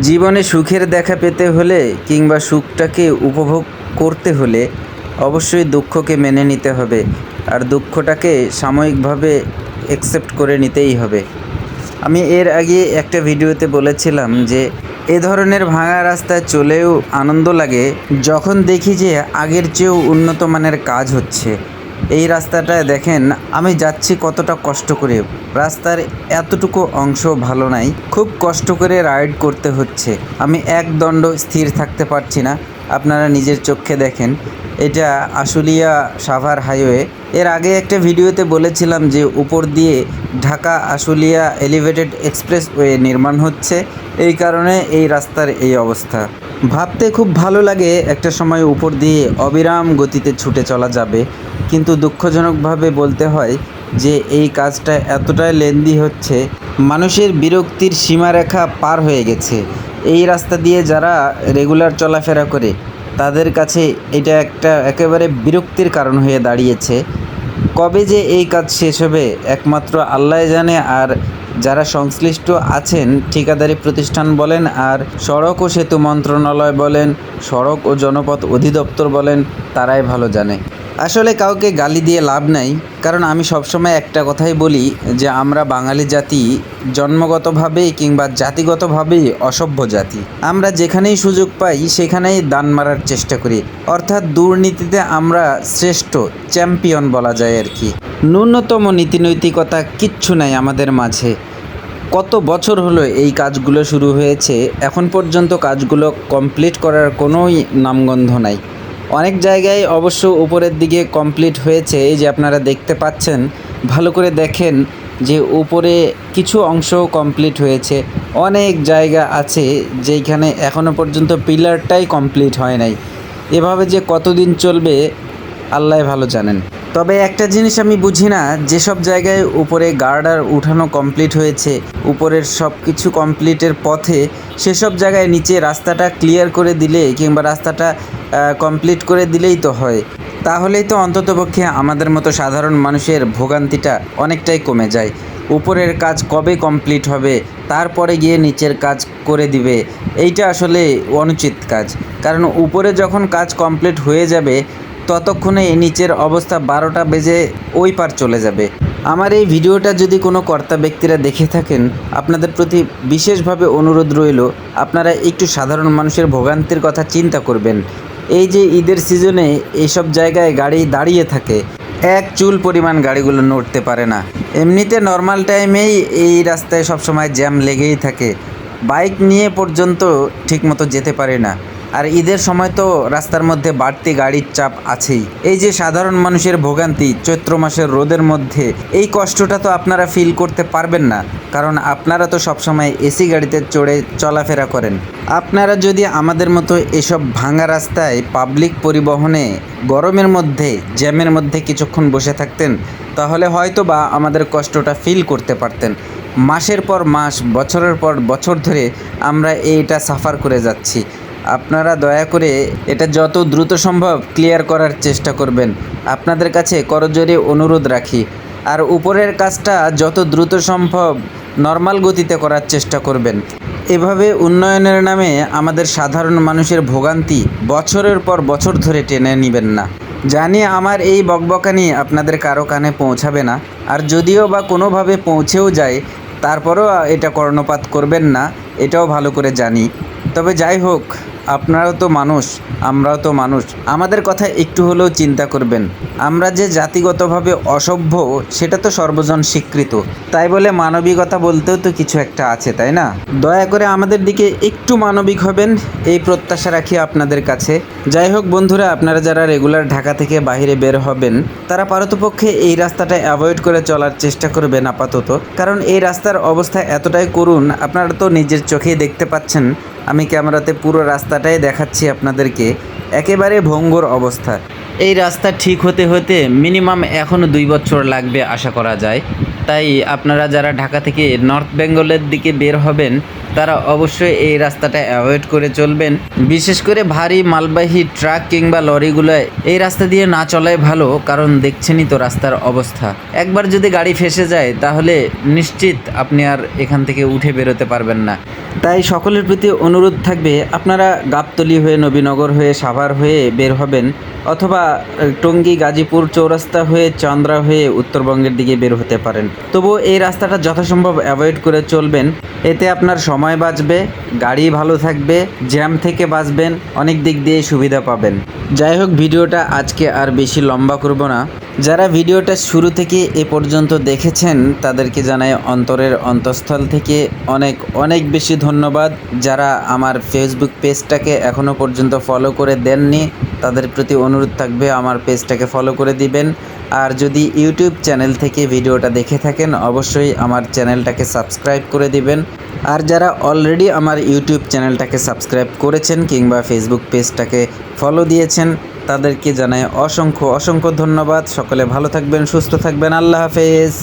জীবনে সুখের দেখা পেতে হলে কিংবা সুখটাকে উপভোগ করতে হলে অবশ্যই দুঃখকে মেনে নিতে হবে। আর দুঃখটাকে সাময়িকভাবে অ্যাকসেপ্ট করে নিতেই হবে। আমি এর আগে একটা ভিডিওতে বলেছিলাম যে, এ ধরনের ভাঙা রাস্তায় চলেও আনন্দ লাগে যখন দেখি যে আগের চেয়েও উন্নত মানের কাজ হচ্ছে। এই রাস্তাটায় দেখেন, আমি যাচ্ছি কতটা কষ্ট করে। রাস্তার এতটুকু অংশ ভালো নাই, খুব কষ্ট করে রাইড করতে হচ্ছে। আমি এক দণ্ড স্থির থাকতে পারছি না। আপনারা নিজের চোখে দেখেন। এটা আশুলিয়া সাভার হাইওয়ে। এর আগে একটা ভিডিওতে বলেছিলাম যে উপর দিয়ে ঢাকা আশুলিয়া এলিভেটেড এক্সপ্রেসওয়ে নির্মাণ হচ্ছে। এই কারণে এই রাস্তার এই অবস্থা। ভাবতে খুব ভালো লাগে একটা সময় উপর দিয়ে অবিরাম গতিতে ছুটে চলা যাবে। কিন্তু দুঃখজনকভাবে বলতে হয় যে এই কাজটা এতটাই লেন্দি হচ্ছে, মানুষের বিরক্তির সীমারেখা পার হয়ে গেছে। এই রাস্তা দিয়ে যারা রেগুলার চলাফেরা করে, তাদের কাছে এটা একটা একেবারে বিরক্তির কারণ হয়ে দাঁড়িয়েছে। কবে যে এই কাজ শেষ হবে, একমাত্র আল্লাহ জানে আর যারা সংশ্লিষ্ট আছেন, ঠিকাদারি প্রতিষ্ঠান বলেন আর সড়ক ও সেতু মন্ত্রণালয় বলেন, সড়ক ও জনপথ অধিদপ্তর বলেন, তারাই ভালো জানে। আসলে কাউকে গালি দিয়ে লাভ নাই, কারণ আমি সবসময় একটা কথাই বলি যে আমরা বাঙালি জাতি জন্মগতভাবে কিংবা জাতিগতভাবে অসভ্য জাতি। আমরা যেখানেই সুযোগ পাই সেখানেই দান মারার চেষ্টা করি। অর্থাৎ দুর্নীতিতে আমরা শ্রেষ্ঠ চ্যাম্পিয়ন বলা যায় আর কি। ন্যূনতম নীতিনৈতিকতা কিচ্ছু নাই আমাদের মাঝে। কত বছর হলো এই কাজগুলো শুরু হয়েছে, এখন পর্যন্ত কাজগুলো কমপ্লিট করার কোনোই নামগন্ধ নাই। অনেক জায়গায় অবশ্য উপরের দিকে কমপ্লিট হয়েছে। এই যে আপনারা দেখতে পাচ্ছেন, ভালো করে দেখেন যে উপরে কিছু অংশ কমপ্লিট হয়েছে। অনেক জায়গা আছে যেখানে এখনও পর্যন্ত পিলারটাই কমপ্লিট হয় নাই। এভাবে যে কতদিন চলবে আল্লাহ ভালো জানেন। তবে একটা জিনিস আমি বুঝি না, যেসব জায়গায় উপরে গার্ডার উঠানো কমপ্লিট হয়েছে, উপরের সব কিছু কমপ্লিটের পথে, সেসব জায়গায় নিচে রাস্তাটা ক্লিয়ার করে দিলে কিংবা রাস্তাটা কমপ্লিট করে দিলেই তো হয়। তাহলেই তো অন্ততপক্ষে আমাদের মতো সাধারণ মানুষের ভোগান্তিটা অনেকটাই কমে যায়। উপরের কাজ কবে কমপ্লিট হবে, তারপরে গিয়ে নিচের কাজ করে দিবে, এইটা আসলে অনুচিত কাজ। কারণ উপরে যখন কাজ কমপ্লিট হয়ে যাবে ততক্ষণে নিচের অবস্থা বারোটা বেজে ওই পার চলে যাবে। আমার এই ভিডিওটা যদি কোনো কর্তা ব্যক্তিরা দেখে থাকেন, আপনাদের প্রতি বিশেষভাবে অনুরোধ রইল, আপনারা একটু সাধারণ মানুষের ভোগান্তির কথা চিন্তা করবেন। এই যে ঈদের সিজনে এইসব জায়গায় গাড়ি দাঁড়িয়ে থাকে, এক চুল পরিমাণ গাড়িগুলো নড়তে পারে না। এমনিতে নর্মাল টাইমেই এই রাস্তায় সবসময় জ্যাম লেগেই থাকে। বাইক নিয়ে পর্যন্ত ঠিকমতো যেতে পারে না। আর ঈদের সময় তো রাস্তার মধ্যে বাড়তি গাড়ির চাপ আছেই। এই যে সাধারণ মানুষের ভোগান্তি চৈত্র মাসের রোদের মধ্যে, এই কষ্টটা তো আপনারা ফিল করতে পারবেন না, কারণ আপনারা তো সবসময় এসি গাড়িতে চড়ে চলাফেরা করেন। আপনারা যদি আমাদের মতো এসব ভাঙা রাস্তায় পাবলিক পরিবহনে গরমের মধ্যে, জ্যামের মধ্যে কিছুক্ষণ বসে থাকতেন, তাহলে হয়তো বা আমাদের কষ্টটা ফিল করতে পারতেন। মাসের পর মাস, বছরের পর বছর ধরে আমরা এইটা সাফার করে যাচ্ছি। আপনারা দয়া করে এটা যত দ্রুত সম্ভব ক্লিয়ার করার চেষ্টা করবেন। আপনাদের কাছে করজোরে অনুরোধ রাখি। আর উপরের কাজটা যত দ্রুত সম্ভব নর্মাল গতিতে করার চেষ্টা করবেন। এভাবে উন্নয়নের নামে আমাদের সাধারণ মানুষের ভোগান্তি বছরের পর বছর ধরে টেনে নেবেন না। জানি আমার এই বকবকানি আপনাদের কারও কানে পৌঁছাবে না, আর যদিও বা কোনোভাবে পৌঁছেও যায়, তারপরও এটা কর্ণপাত করবেন না, এটাও ভালো করে জানি। তবে যাই হোক, আপনারাও তো মানুষ, আমরাও তো মানুষ। আমাদের কথা একটু হলেও চিন্তা করবেন। আমরা যে জাতিগতভাবে অসভ্য, সেটা তো সর্বজন স্বীকৃত তাই বলে মানবিকতা বলতেও তো কিছু একটা আছে, তাই না? দয়া করে আমাদের দিকে একটু মানবিক হবেন, এই প্রত্যাশা রাখি আপনাদের কাছে। যাই হোক বন্ধুরা, আপনারা যারা রেগুলার ঢাকা থেকে বাইরে বের হবেন, তারা পারতপক্ষে এই রাস্তাটা অ্যাভয়েড করে চলার চেষ্টা করবেন আপাতত। কারণ এই রাস্তার অবস্থা এতটাই করুন আপনারা তো নিজের চোখেই দেখতে পাচ্ছেন আমি ক্যামেরাতে পুরো রাস্তাটাই দেখাচ্ছি আপনাদেরকে। একেবারে ভঙ্গুর অবস্থা। এই রাস্তা ঠিক হতে হতে মিনিমাম এখনও দুই বছর লাগবে আশা করা যায়। তাই আপনারা যারা ঢাকা থেকে নর্থ বেঙ্গলের দিকে বের হবেন, তারা অবশ্যই এই রাস্তাটা অ্যাভয়েড করে চলবেন। বিশেষ করে ভারী মালবাহী ট্রাক কিংবা লরিগুলো এই রাস্তা দিয়ে না চলাই ভালো, কারণ দেখছেনই তো রাস্তার অবস্থা। একবার যদি গাড়ি ফেসে যায়, তাহলে নিশ্চিত আপনি আর এখান থেকে উঠে বেরোতে পারবেন না। তাই সকলের প্রতি অনুরোধ থাকবে, আপনারা গাবতলি হয়ে, নবীনগর হয়ে, সাভার হয়ে বের হবেন। অথবা টঙ্গী, গাজীপুর চৌরাস্তা হয়ে চন্দ্রা হয়ে উত্তরবঙ্গের দিকে বের হতে পারেন। তবুও এই রাস্তাটা যথাসম্ভব অ্যাভয়েড করে চলবেন। এতে আপনার সময় বাঁচবে, গাড়ি ভালো থাকবে, জ্যাম থেকে বাঁচবেন, অনেক দিক দিয়ে সুবিধা পাবেন। যাই হোক, ভিডিওটা আজকে আর বেশি লম্বা করব না। যারা ভিডিওটা শুরু থেকে এ পর্যন্ত দেখেছেন, তাদেরকে জানাই অন্তরের অন্তঃস্থল থেকে অনেক অনেক বেশি ধন্যবাদ। যারা আমার ফেসবুক পেজটাকে এখনও পর্যন্ত ফলো করে দেননি তাদের প্রতি অনুরোধ থাকবে, আমার পেজটাকে ফলো করে দিবেন। আর যদি ইউটিউব চ্যানেল থেকে ভিডিওটা দেখে থাকেন, অবশ্যই আমার চ্যানেলটাকে সাবস্ক্রাইব করে দিবেন। আর যারা অলরেডি আমার ইউটিউব চ্যানেলটাকে সাবস্ক্রাইব করেছেন কিংবা ফেসবুক পেজটাকে ফলো দিয়েছেন, তাদেরকে জানাই অসংখ্য অসংখ্য ধন্যবাদ। সকলে ভালো থাকবেন, সুস্থ থাকবেন। আল্লাহ হাফেজ।